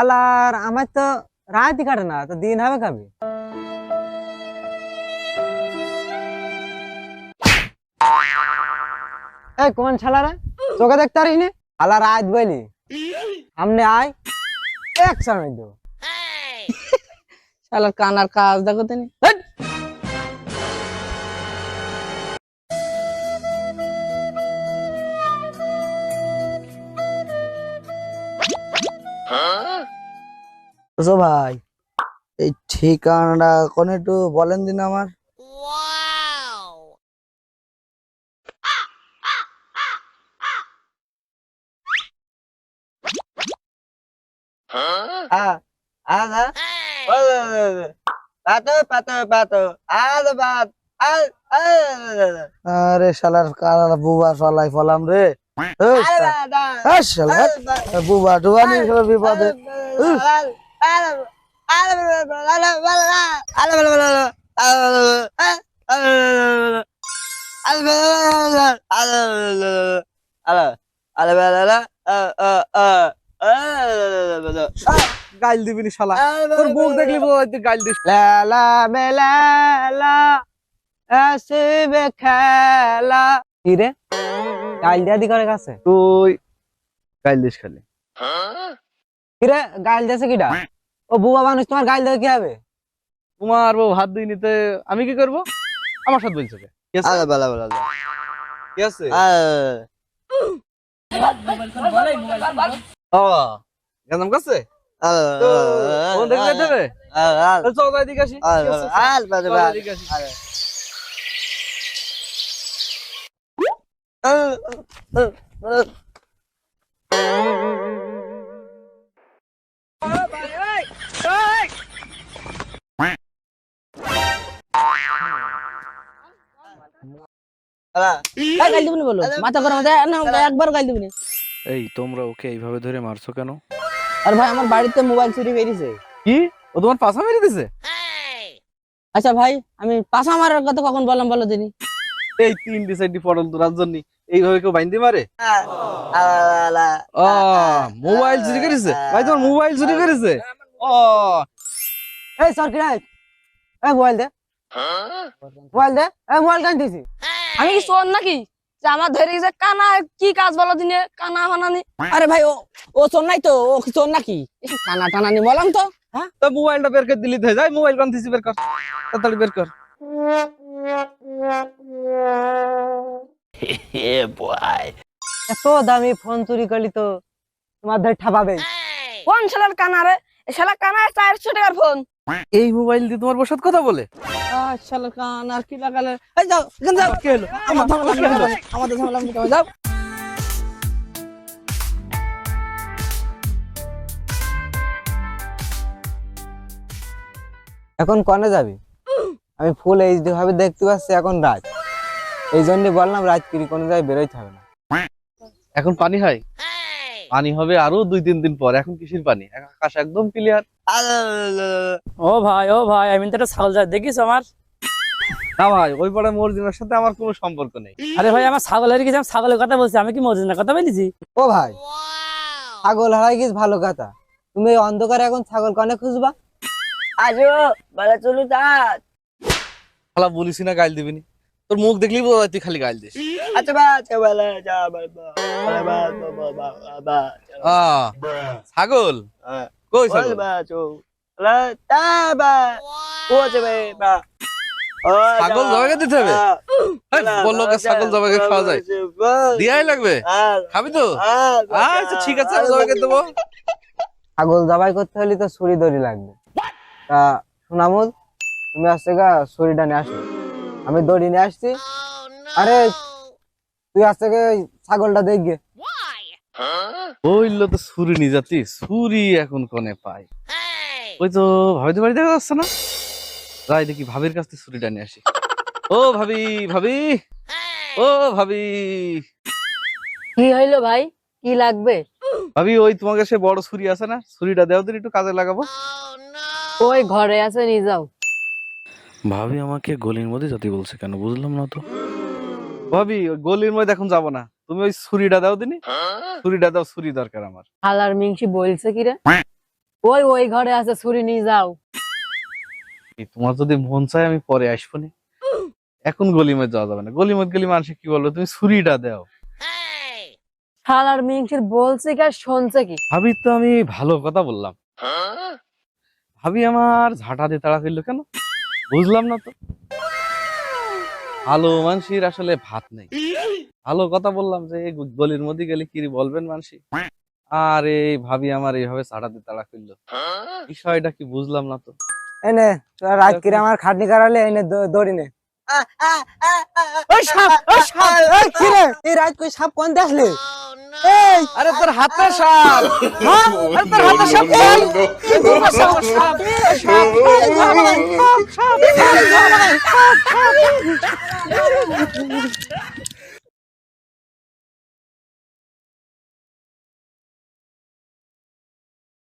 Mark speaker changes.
Speaker 1: হালার আমার তো রাতই কাটে না তো দিন হবে খাবি এই কোন ছালা রে তোকে দেখতে পারিস নি। হালা রাত বলি সামনে আয়। এক সময় দেবো
Speaker 2: শালার কানার কাজ দেখো তিনি
Speaker 3: তো ভাই এই ঠিকানাটা কোন একটু বলেন দিন আমার. আরে শালার কালা বুবা সলাই ফলাম রে। বুবা টুবা নিয়ে বিপদে।
Speaker 4: গাইল দিবি নি শালা। তোর মুখ দেখলি বোঝা গাইল দিস।
Speaker 1: বেলা আসবে খেলা কি রে? গাইল দিয়া দি করে কাছে।
Speaker 4: তুই গাইল দিস খালি।
Speaker 1: কি রে গাইল দিয়েছে কিডা ও বুবা মানুষ তোমার গাইল দেবে কি হবে?
Speaker 4: তোমার বউ হাত দিই নিতে আমি কি করব? আমার সাথে বলছো কে? কি আছে? কি আছে? ও গেলাম কাছে তো ফোন দেখে যেতে হবে তাহলে চল যাই দিকে আসি। কি আছে? চল যাই
Speaker 2: গাল দিবনি বলো। মাথা গরম একবার গাল দিবনি।
Speaker 5: এই তোমরা ওকে এইভাবে ধরে মারছো কেন?
Speaker 2: আর ভাই আমার বাড়িতে মোবাইল চুরি বেরিয়েছে
Speaker 4: কি? ও তোমার পাশা মেরে দিছে?
Speaker 2: আচ্ছা ভাই আমি পাশা মারার কথা কখন বললাম বলো দিনি
Speaker 4: এই তিন ডিসাইডি পটল তোরার জন্য। এইভাবে কেউ বাইন্দে মারে? ও মোবাইল চুরি করেছে? ভাই তোমার মোবাইল চুরি করেছে? ও।
Speaker 1: এই মোবাইল দে। মোবাইল দে। এই মোবাইল কান দিছি
Speaker 6: আমি কি শোন নাকি? যে আমার ধরে গেছে কানা কি কাজ বলো দিনে? কানা হানানি
Speaker 2: আরে ভাই ও ও চোর নাই তো ও কি চোর নাকি? এসব টানা টানা নি বললাম তো হ্যাঁ?
Speaker 4: তো মোবাইলটা বের করে দিলি যায় মোবাইল কান দিছি বের কর। তাড়াতাড়ি বের কর।
Speaker 1: এত দামি ফোন চুরি করলি তো তোমার ধরে ঠাপাবে।
Speaker 6: কোন ছেলের কানা রে? শালা কানা চারশো টাকার ফোন।
Speaker 4: এই মোবাইল দিয়ে তোমার বসাত কথা বলে?
Speaker 2: আহ, কান আর কি লাগালে? এই যাও এখানে যাও।
Speaker 4: কি হলো
Speaker 2: আমার ঝামেলা আমি কেমন আমাদের ঝামেলা আমি যাও।
Speaker 1: এখন কনে যাবি? আমি ফুল এইচডি ভাবে দেখতে পাচ্ছি এখন রাত এই জন্য বললাম রাত কিরি কোনো জায়গায় বেরোইতে হবে না।
Speaker 4: এখন পানি হয়? পানি হবে আরও দুই তিন দিন পর এখন কিসের পানি? আকাশ একদম ক্লিয়ার
Speaker 7: ও ভাই ও ভাই আমি তো একটা ছাগল দেখিস আমার?
Speaker 4: না ভাই ওই পাড়া মর্জিনার সাথে আমার কোনো সম্পর্ক নেই।
Speaker 7: আরে ভাই আমার ছাগল হারিয়ে গেছে আমি ছাগলের কথা বলছি আমি কি মজুর কথা বলেছি?
Speaker 1: ও ভাই ছাগল হারাই গিস ভালো কথা। তুমি এই অন্ধকারে এখন ছাগল কনে খুঁজবা?
Speaker 6: আজো বলে চলু তা।
Speaker 4: খালা বলিস না গাইল দিবিনি। তোর মুখ দেখলি বোঝা তুই খালি গাইল দিস।
Speaker 6: আচ্ছা বা আচ্ছা বলে যা
Speaker 4: আহ, ছাগল? কই ছাগল? ছাগল জবাইকে দিতে হবে? ছাগল জবাইকে খাওয়া যায়। দিয়াই লাগবে? খাবি তো? আচ্ছা ঠিক আছে আমি জবাইকে দেবো।
Speaker 1: ছাগল জবাই করতে হলে তো ছুরি দড়ি লাগবে। তা সোনামুল তুমি আসছে গা ছুরিটা নিয়ে আসো। আমি দড়ি নিয়ে আসছি। আরে তুই আসছে গে ছাগলটা দেখবে।
Speaker 4: বলল তো ছুরি নিয়ে যাচ্ছি ছুরি এখন কোনে পাই ওই তো ভাবিতে বাড়ি দেখা যাচ্ছে না? যাই দেখি ভাবির কাছ থেকে ছুরিটা নিয়ে আসি। ও ভাবি ভাবি ও ভাবি।
Speaker 6: কি হইল ভাই? কি লাগবে?
Speaker 4: ভাবি ওই তোমাকে সে বড় ছুরি আছে না? ছুরিটা দেও দিন একটু কাজে লাগাবো।
Speaker 6: ওই ঘরে আছে নিয়ে যাও।
Speaker 5: ভাবি আমাকে গলির মধ্যে যেতে বলছে কেন বুঝলাম না তো।
Speaker 4: ভাবি ওই গলির মধ্যে এখন যাব না। তুমি ওই ছুরিটা দাও দিনি। ছুরিটা দাও ছুরি দরকার আমার।
Speaker 6: হালার মিংসি বলছে কি রে?
Speaker 8: ওই ওই ঘরে আছে ছুরি নিয়ে যাও।
Speaker 4: এই তোমার যদি মন চায় আমি পরে আসব নি? এখন গলিমে যাওয়া যাবে না। গলিমত গেলে মানুষ কি বলব? তুমি ছুরিটা দাও।
Speaker 8: শালার মিংসির বলছে কি আর শুনছে কি?
Speaker 4: ভাবি তো আমি ভালো কথা বললাম। ভাবি আমার ঝাঁটা দিয়ে তাড়া কেন? বুঝলাম না তো। ভালো মানুষের আসলে ভাত নেই। ভালো কথা বললাম যে গলির মধ্যে গেলে কি বলবেন মানুষ আর এই ভাবি আমার এইভাবে ঝাঁটা দিয়ে তাড়া করল বিষয়টা কি বুঝলাম না তো।
Speaker 1: এনে রাত করে আমার খাটনি করালে এনে দ- দড়ি নে
Speaker 2: ওই সাপ ওই সাপ
Speaker 1: এই রাত কই সাপ কোন দেখলে এই
Speaker 4: আরে তোর হাতে সাপ
Speaker 1: হ্যাঁ? আরে তোর হাতে সাপ এই দুর্গা সাপ, সাপ, সাপ, এই ধর বাগান, সাপ, সাপ, এই ধর বাগান, সাপ, সাপ।